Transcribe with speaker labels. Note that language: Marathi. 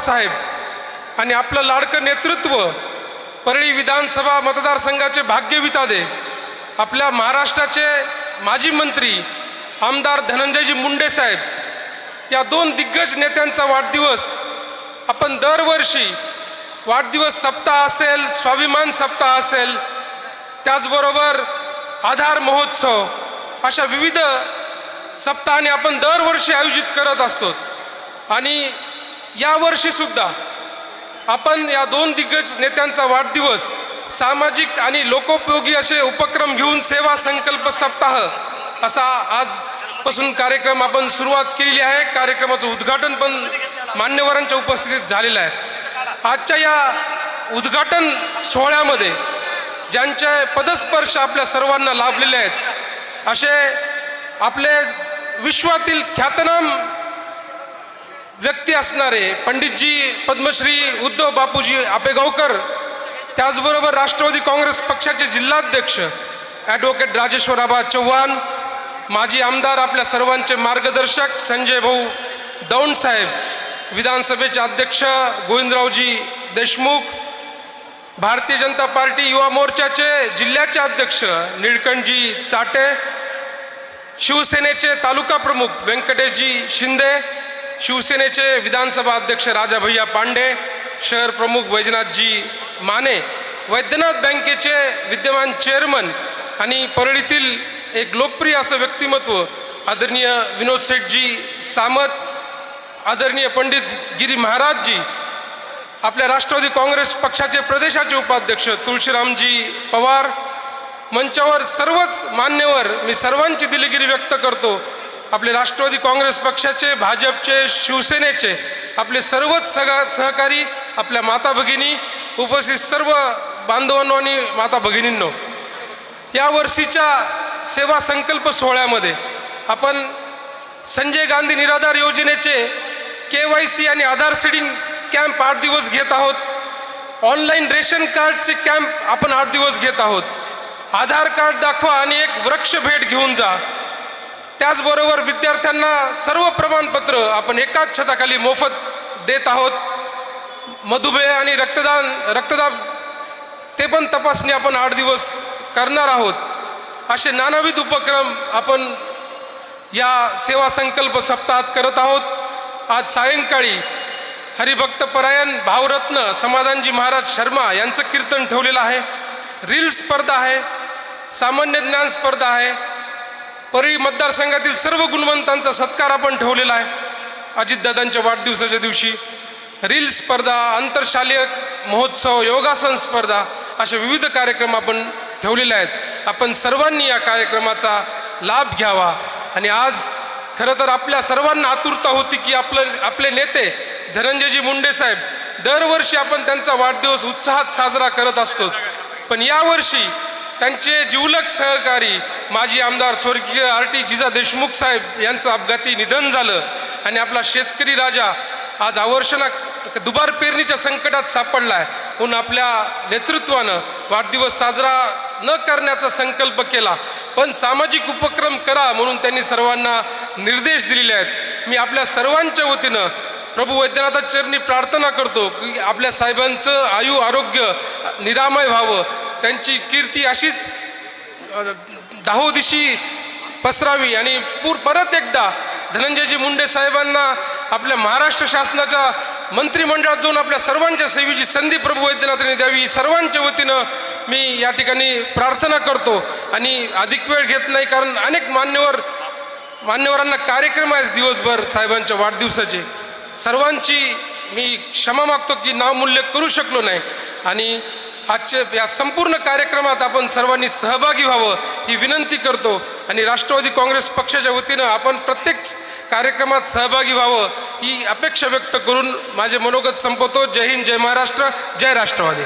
Speaker 1: साहेब आणि आपलं लाडकं नेतृत्व परळी विधानसभा मतदारसंघाचे भाग्यवितादे आपल्या महाराष्ट्राचे माजी मंत्री आमदार धनंजयजी मुंडे साहेब या दोन दिग्गज नेत्यांचा वाढदिवस आपण दरवर्षी वाढदिवस सप्ताह असेल स्वाभिमान सप्ताह असेल त्याचबरोबर आधार महोत्सव अशा विविध सप्ताहाने आपण दरवर्षी आयोजित करत असतो. आणि यावर्षीसुद्धा आपण या दोन दिग्गज नेत्यांचा वाढदिवस सामाजिक आणि लोकोपयोगी असे उपक्रम घेऊन सेवा संकल्प सप्ताह असा आजपासून कार्यक्रम आपण सुरुवात केलेली आहे. कार्यक्रमाचं उद्घाटन पण मान्यवरांच्या उपस्थितीत झालेलं आहे. आजच्या या उद्घाटन सोहळ्यामध्ये ज्यांचे पदस्पर्श आपल्या सर्वांना लाभलेले आहेत असे आपले विश्वातील ख्यातनाम व्यक्ती असणारे पंडितजी पद्मश्री उद्धव बापूजी आपेगावकर त्याचबरोबर राष्ट्रवादी काँग्रेस पक्षाचे जिल्हाध्यक्ष ॲडव्होकेट राजेश्वराबा चव्हाण माजी आमदार आपल्या सर्वांचे मार्गदर्शक संजय भाऊ दौंड साहेब विधानसभेचे अध्यक्ष गोविंदरावजी देशमुख भारतीय जनता पार्टी युवा मोर्चाचे जिल्ह्याचे अध्यक्ष निळकंठजी चाटे शिवसेनेचे तालुका प्रमुख व्यंकटेशजी शिंदे शिवसेनेचे विधानसभा अध्यक्ष राजा भैया पांडे शहर प्रमुख वैजनाथजी माने वैद्यनाथ बँकेचे विद्यमान चेअरमन आणि परळीतील एक लोकप्रिय असं व्यक्तिमत्व आदरणीय विनोद शेठजी सामत आदरणीय पंडित गिरी महाराजजी आपल्या राष्ट्रवादी काँग्रेस पक्षाचे प्रदेशाचे उपाध्यक्ष तुळशीरामजी पवार मंचावर सर्वच मान्यवर मी सर्वांची दिलगिरी व्यक्त करतो. आपले राष्ट्रवादी काँग्रेस पक्षाचे भाजपचे शिवसेनेचे आपले सर्वच सगा सहकारी आपल्या माता भगिनी उपस्थित सर्व बांधवांनो आणि माता भगिनींनो या वर्षीच्या सेवा संकल्प सोहळ्यामध्ये आपण संजय गांधी निराधार योजनेचे के वाय सी आणि आधार सीडिंग कॅम्प आठ दिवस घेत आहोत. ऑनलाईन रेशन कार्डचे कॅम्प आपण आठ दिवस घेत आहोत. आधार कार्ड दाखवा आणि एक वृक्ष भेट घेऊन जा. त्याचबरोबर विद्यार्थ्यांना सर्व प्रमाणपत्र आपण एकाच छताखाली मोफत देत आहोत. मधुमेह आणि रक्तदान रक्तदाब ते पण तपासणी आपण आठ दिवस करणार आहोत. असे नानाविध उपक्रम आपण या सेवा संकल्प सप्ताहात करत आहोत. आज सायंकाळी हरिभक्त परायण भावरत्न समाधानजी महाराज शर्मा यांचं कीर्तन ठेवलेलं आहे. रील स्पर्धा आहे. सामान्य ज्ञान स्पर्धा आहे. परळी मतदारसंघातील सर्व गुणवंतांचा सत्कार आपण ठेवलेला आहे. अजितदादांच्या वाढदिवसाच्या दिवशी रील स्पर्धा आंतरशालेय महोत्सव योगासन स्पर्धा असे विविध कार्यक्रम आपण ठेवलेले आहेत. आपण सर्वांनी या कार्यक्रमाचा लाभ घ्यावा आणि आज खरं तर आपल्या सर्वांना आतुरता होती की आपलं आपले नेते धनंजयजी मुंडे साहेब दरवर्षी आपण त्यांचा वाढदिवस उत्साहात साजरा करत असतो. पण यावर्षी त्यांचे जिवलक सहकारी माजी आमदार स्वर्गीय आर टी जिजा देशमुख साहेब यांचं अपघाती निधन झालं आणि आपला शेतकरी राजा आज आवर्षणा दुबार पेरणीच्या संकटात सापडला आहे म्हणून आपल्या नेतृत्वानं वाढदिवस साजरा न करण्याचा संकल्प केला. पण सामाजिक उपक्रम करा म्हणून त्यांनी सर्वांना निर्देश दिलेले आहेत. मी आपल्या सर्वांच्या वतीनं प्रभू वैद्यनाथा चरणी प्रार्थना करतो की आपल्या साहेबांचं आयु आरोग्य निरामय व्हावं. त्यांची कीर्ती अशीच अ, दाहोदिशी पसरावी. आणि पूर परत एकदा धनंजयजी मुंडे साहेबांना आपल्या महाराष्ट्र शासनाच्या मंत्रिमंडळात जाऊन आपल्या सर्वांच्या सेवेची संधी प्रभू वैद्यनाथांनी द्यावी. सर्वांच्या वतीनं मी या ठिकाणी प्रार्थना करतो. आणि अधिक वेळ घेत नाही कारण अनेक मान्यवर मान्यवरांना कार्यक्रम आहेच दिवसभर साहेबांच्या वाढदिवसाचे. सर्वांची मी क्षमा मागतो की नावमूल्य करू शकलो नाही. आणि आजच्या या संपूर्ण कार्यक्रमात आपण सर्वांनी सहभागी व्हावं ही विनंती करतो. आणि राष्ट्रवादी काँग्रेस पक्षाच्या वतीनं आपण प्रत्येक कार्यक्रमात सहभागी व्हावं ही अपेक्षा व्यक्त करून माझे मनोगत संपवतो. जय हिंद जय महाराष्ट्र जय राष्ट्रवादी.